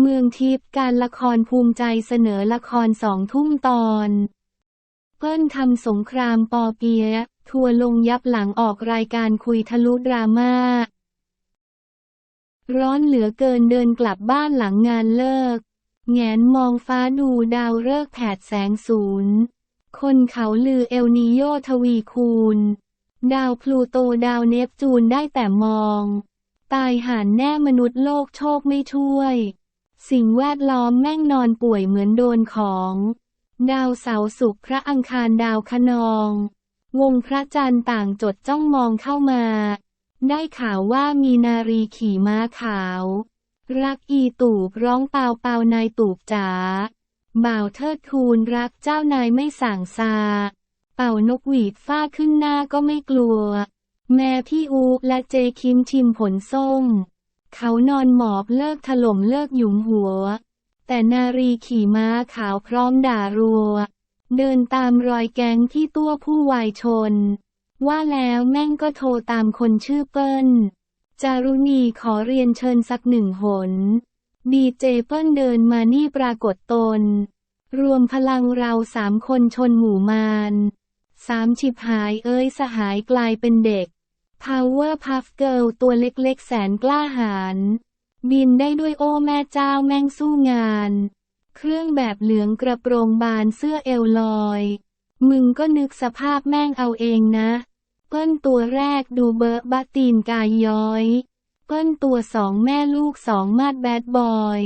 เมืองทิพย์การละครภูมิใจเสนอละครสองทุ่มตอน เปิ้ลทำสงครามปอเปียะทัวร์ลงยับหลังออกรายการคุยทะลุดราม่า ร้อนเหลือเกินเดินกลับบ้านหลังงานเลิก แงนมองฟ้าดูดาวฤกษ์แผดแสงศูนย์ คนเขาลือเอลนิโยทวีคูณ ดาวพลูโตดาวเนปจูนได้แต่มอง ตายหานแน่มนุษย์โลกโชคไม่ช่วย สิ่งแวดล้อมแม่งนอนป่วยเหมือนโดนของ ดาวเสาร์ศุกพระอังคารดาวคนอง วงพระจันทร์ต่างจดจ้องมองเข้ามา ได้ข่าวว่ามีนารีขี่ม้าขาว รักอีตูบร้องเปล่าเปล่านายตูบจ๋าบ่าวเทิดทูลรักเจ้านายไม่สั่งซา เป่านกหวีดฟ้าขึ้นหน้าก็ไม่กลัว แม่พี่อูและเจคิมชิมผลส้ม เขานอนหมอบเลิกถล่มเลิกหยุมหัว แต่นารีขี่ม้าขาวพร้อมด่ารัว เดินตามรอยแก๊งที่ตัวผู้วายชน ว่าแล้วแม่งก็โทรตามคนชื่อเปิ้ล จารุณีขอเรียนเชิญสักหนึ่งหน ดีเจเปิ้ลเดินมานี่ปรากฏตน รวมพลังเราสามคนชนหมู่มารสามฉิบหายเอ้ยสหายกลายเป็นเด็ก Power Puff Girl ตัวเล็กๆ แสนกล้าหาญบินได้ด้วยโอ้แม่เจ้าแม่งสู้งาน เครื่องแบบเหลืองกระโปรงบานเสื้อเอวลอย มึงก็นึกสภาพแม่งเอาเองนะเปิ้ลตัวแรกดูเบอะบะตีนกายย้อย เปิ้ลตัวสองแม่ลูกสองมาดแบดบอย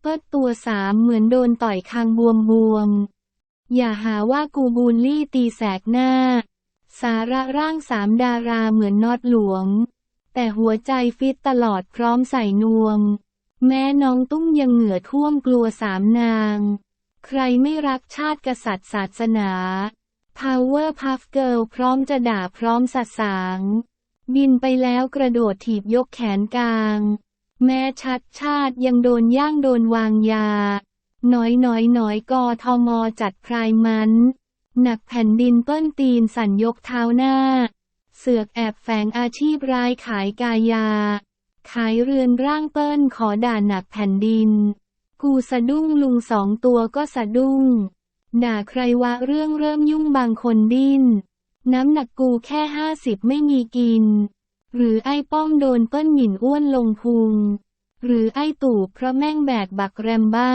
เปิ้ลตัวสามเหมือนโดนต่อยคางบวมบวมๆอย่าหาว่ากูบูลลี่ตีแสกหน้า สาระร่างสามดาราเหมือนนอตหลวง แต่หัวใจฟิตตลอดพร้อมใส่นวม แม้น้องตุ้มยังเหงื่อท่วมกลัวสามนาง ใครไม่รักชาติกษัตริย์ศาสนา Power Puff Girl พร้อมจะด่าพร้อมสัสางบินไปแล้วกระโดดถีบยกแขนกลาง แม้ชัดชาติยังโดนย่างโดนวางยา น้อยน้อยน้อยกอทมจัดพรายมัน หนักแผ่นดินเปิ้ลตีนสั่นยกเท้าหน้า เสือกแอบแฝงอาชีพร้ายขายกายา ขายเรือนร่างเปิ้ลขอด่าหนักแผ่นดิน กูสะดุ้งลุงสองตัวก็สะดุ้ง ด่าใครวะเรื่องเริ่มยุ่งบางคนดิ้น น้ำหนักกูแค่ห้าสิบไม่มีกิน หรือไอ้ป้อมโดนเปิ้ลหมิ่นอ้วนลงพุง หรือไอ้ตู่เพราะแม่งแบกบักแรมบ้า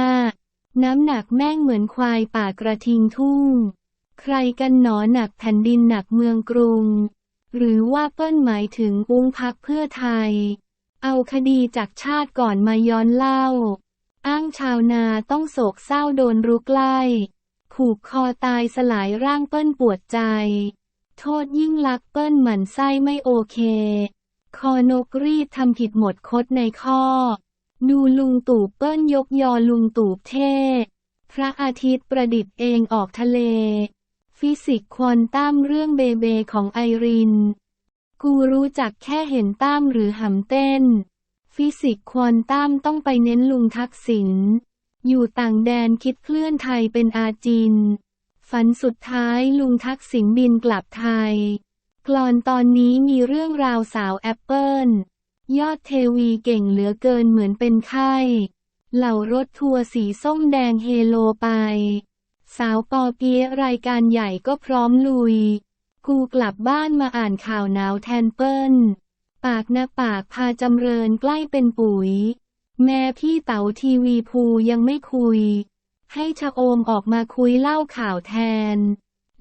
น้ำหนักแม่งเหมือนควายป่ากระทิงทุ่ง ใครกันหนอหนักแผ่นดินหนักเมืองกรุง หรือว่าเปิ้ลหมายถึงอุ้งพักเพื่อไทย เอาคดีจากชาติก่อนมาย้อนเล่า อ้างชาวนาต้องโศกเศร้าโดนรุกไล่ผูกคอตายสลายร่างเปิ้ลปวดใจ โทษยิ่งลักเปิ้ลหมั่นไส้ไม่โอเค คอนกรีดทำผิดหมดคดในข้อ ดูลุงตู่เปิ้ลยกยอลุงตู่เท่พระอาทิตย์ประดิษฐ์เองออกทะเล ฟิสิกส์ควอนตัมเรื่องเบเบของไอริน กูรู้จักแค่เห็นตั้มหรือหำเต้น ฟิสิกส์ควอนตัมต้องไปเน้นลุงทักษิณ อยู่ต่างแดนคิดเคลื่อนไทยเป็นอาจิน ฝันสุดท้ายลุงทักษิณบินกลับไทย กลอนตอนนี้มีเรื่องราวสาวแอปเปิลยอดเทวีเก่งเหลือเกินเหมือนเป็นไข้ เหล่ารถทัวร์สีส้มแดงเฮโลไป สาวปอเปียรายการใหญ่ก็พร้อมลุย กูกลับบ้านมาอ่านข่าวหนาวแทนเปิ้ล ปากนะปากพาจำเริญใกล้เป็นปุ๋ย แม่พี่เต๋าทีวีภูยังไม่คุย ให้ชะโอมออกมาคุยเล่าข่าวแทน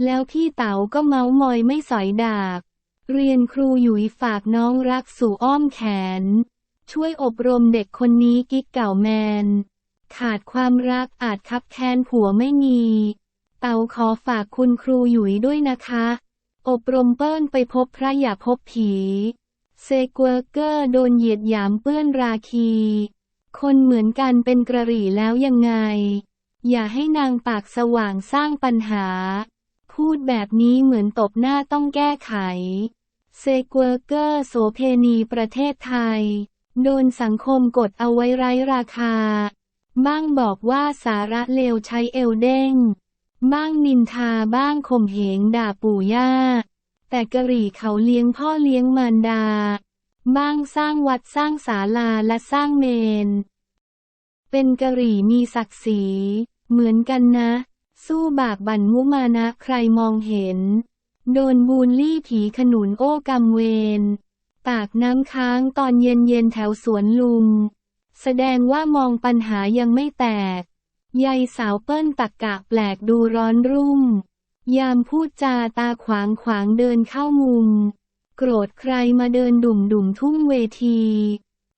แล้วพี่เต๋าก็เมามอยไม่สอยดาบเรียนครูหยุยฝากน้องรักสู่อ้อมแขน ช่วยอบรมเด็กคนนี้กิ๊กเก่าแมน ขาดความรักอาจคับแค้นผัวไม่มี เต๋าขอฝากคุณครูหยุยด้วยนะคะ อบรมเปิ้ลไปพบพระอย่าพบผีเซกเวอร์เกอร์โดนเหยียดหยามเปื้อนราคี คนเหมือนกันเป็นกระหรี่แล้วยังไง อย่าให้นางปากสว่างสร้างปัญหา พูดแบบนี้เหมือนตบหน้าต้องแก้ไข เซกเวอร์เกอร์โสเพณีประเทศไทย โดนสังคมกดเอาไว้ไร้ราคา บ้างบอกว่าสาระเลวใช้เอวเด้ง บ้างนินทาบ้างข่มเหงด่าปู่ย่า แต่กะหรี่เขาเลี้ยงพ่อเลี้ยงมารดา บ้างสร้างวัดสร้างศาลาและสร้างเมน เป็นกะหรี่มีศักดิ์ศรี เหมือนกันนะ สู้บากบั่นมุมานะใครมองเห็น โดนบูลลี่ผีขนุนโอ้กำเวรตากน้ำค้างตอนเย็นเย็นแถวสวนลุม แสดงว่ามองปัญหายังไม่แตก ยายสาวเปิ้ลตักกะแปลกดูร้อนรุ่ม ยามพูดจาตาขวางขวางเดินเข้ามุม โกรธใครมาเดินดุ่มดุ่มทุ่งเวที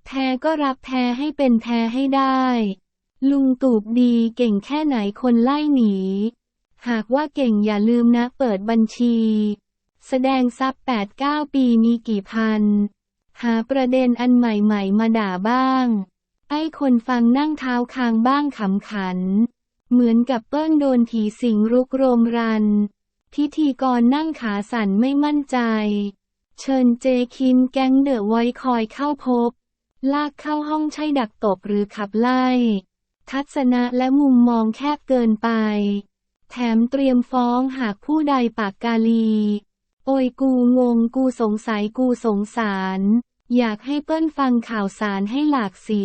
แพ้ก็รับแพ้ให้เป็นแพ้ให้ได้ ลุงตูบดีเก่งแค่ไหนคนไล่หนี หากว่าเก่งอย่าลืมนะเปิดบัญชี แสดงทรัพย์8-9 ปีมีกี่พัน หาประเด็นอันใหม่ๆ มาด่าบ้าง ไอ้คนฟังนั่งเท้าคางบ้างขำขัน เหมือนกับเปิ้ลโดนผีสิงรุกโรมรัน พิธีกรนั่งขาสั่นไม่มั่นใจ เชิญเจคินแก๊งเดอะไวคอยเข้าพบ ลากเข้าห้องใช่ดักตบหรือขับไล่ ทัศนะและมุมมองแคบเกินไป แถมเตรียมฟ้องหากผู้ใดปากกาลี โอยกูงงกูสงสัยกูสงสาร อยากให้เปิ้ลฟังข่าวสารให้หลากสี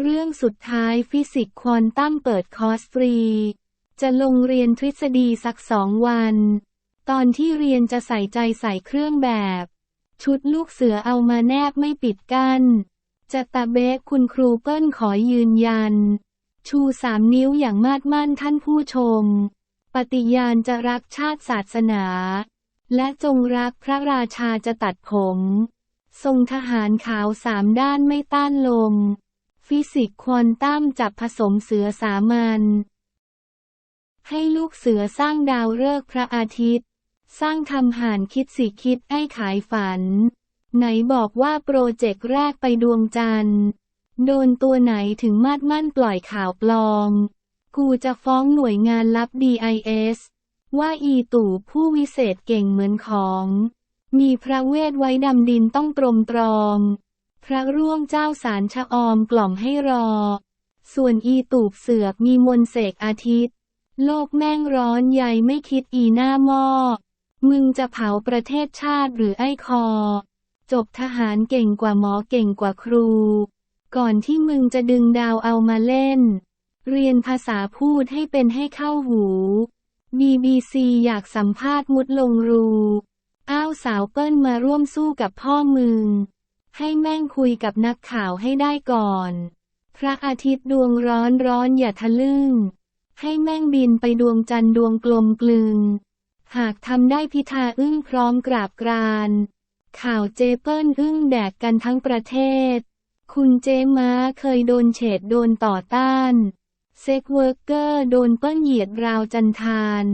เรื่องสุดท้ายฟิสิกส์ควอนตัมเปิดคอร์สฟรี จะลงเรียนทฤษฎีสักสองวัน ตอนที่เรียนจะใส่ใจใส่เครื่องแบบ ชุดลูกเสือเอามาแนบไม่ปิดกัน้นจะตะเบะคุณครูเปิ้ลขอยืนยัน ชูสามนิ้วอย่างมาดมั่นท่านผู้ชม ปฏิญาณจะรักชาติศาสนา และจงรักพระราชาจะตัดผม ทรงทหารขาวสามด้านไม่ต้านลม ฟิสิกส์ควอนตัมจับผสมเสือสามัญให้ลูกเสือสร้างดาวฤกษ์พระอาทิตย์ สร้างทำห่านคิดสิคิดไอ้ขายฝัน ไหนบอกว่าโปรเจกต์แรกไปดวงจันทร์ โดนตัวไหนถึงมาดมั่นปล่อยข่าวปลอม กูจะฟ้องหน่วยงานลับ DIS ว่าอีตู่ผู้วิเศษเก่งเหมือนของ มีพระเวทไว้ดำดินต้องตรมตรอง พระร่วงเจ้าสารชะออมกล่อมให้รอ ส่วนอีตูบเสือกมีมนเสกอาทิตย์ โลกแม่งร้อนใหญ่ไม่คิดอีหน้าหม้อ มึงจะเผาประเทศชาติหรือไอ้คอ จบทหารเก่งกว่าหมอเก่งกว่าครู ก่อนที่มึงจะดึงดาวเอามาเล่น เรียนภาษาพูดให้เป็นให้เข้าหู BBC อยากสัมภาษณ์มุดลงรู อ้าวสาวเปิ้ลมาร่วมสู้กับพ่อมึง ให้แม่งคุยกับนักข่าวให้ได้ก่อน พระอาทิตย์ดวงร้อนร้อนอย่าทะลึ่ง ให้แม่งบินไปดวงจันทร์ดวงกลมกลึง หากทำได้พิธาอึ้งพร้อมกราบกราน ข่าวเจเปิ้ลอึ้งแดกกันทั้งประเทศ คุณเจม้าเคยโดนเฉดโดนต่อต้าน เซ็กเวิร์กเกอร์โดนเปิ้ลเหยียดราวจันทาน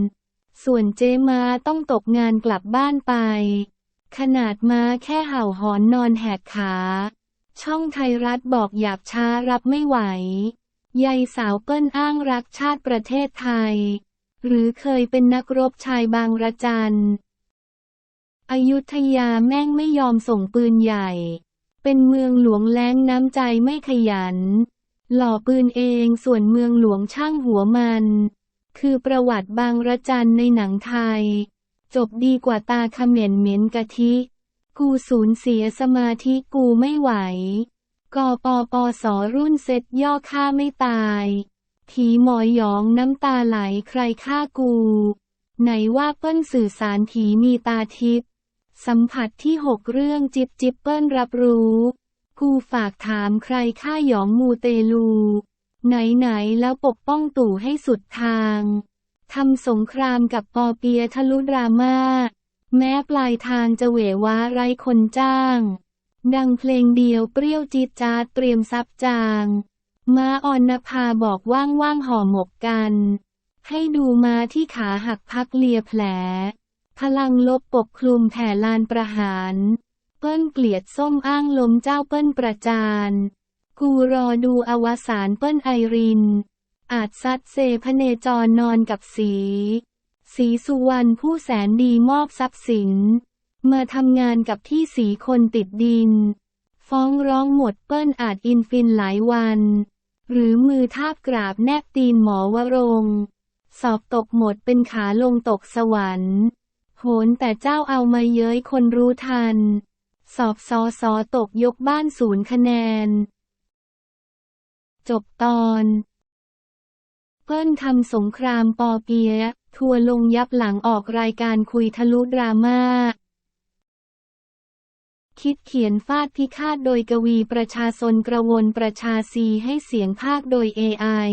ส่วนเจม้าต้องตกงานกลับบ้านไป ขนาดมาแค่เห่าหอนนอนแหกขา ช่องไทยรัฐบอกหยาบช้ารับไม่ไหวยายสาวเปิ้ลอ้างรักชาติประเทศไทย หรือเคยเป็นนักรบชายบางระจันอยุธยาแม่งไม่ยอมส่งปืนใหญ่ เป็นเมืองหลวงแล้งน้ำใจไม่ขยัน หล่อปืนเองส่วนเมืองหลวงช่างหัวมัน คือประวัติบางระจันในหนังไทย จบดีกว่าตาเขม็นเหม็นกะทิ กูสูญเสียสมาธิกูไม่ไหวกปปสรุ่นเซ็ตย่อฆ่าไม่ตายผีหมอยหยองน้ำตาไหลใครฆ่ากู ไหนว่าเปิ้ลสื่อสารผีมีตาทิพย์สัมผัสที่หกเรื่องจิบจิบเปิ้ลรับรู้ กูฝากถามใครฆ่าหยองมูเตลู ไหนไหนๆแล้วปกป้องตู่ให้สุดทางทำสงครามกับปอเปียทะลุดราม่าแม้ปลายทางจะเหวว้าไร้คนจ้าง ดังเพลงเดียวเปรี้ยวจีจาดเตรียมซับจาง มาออนนภาบอกว่างว่างๆห่อหมกกัน ให้ดูมาที่ขาหักพักเลียแผล พลังลบปกคลุมแผ่ลานประหาร เปิ้ลเกลียดส้มอ้างลมเจ้าเปิ้ลประจาน กูรอดูอวสานเปิ้ลไอริน อาจซัดเซพเนจรนอนกับสี สีสุวรรณผู้แสนดีมอบทรัพย์สิน มาทำงานกับที่สีคนติดดิน ฟ้องร้องหมดเปิ้ลอาจอินฟินหลายวัน หรือมือทาบกราบแนบตีนหมอวรงสอบตกหมดเป็นขาลงตกสวรรค์โหนแต่เจ้าเอามาเย้ยคนรู้ทัน สอบซอสอตกยกบ้านศูนย์คะแนน จบตอน เพิ่นทำสงครามปอเปียะทัวร์ลงยับหลังออกรายการคุยทะลุดราม่า คิดเขียนฟาดพิฆาตโดยกวีประชาชนกระวนประชาซีให้เสียงภาคโดย AI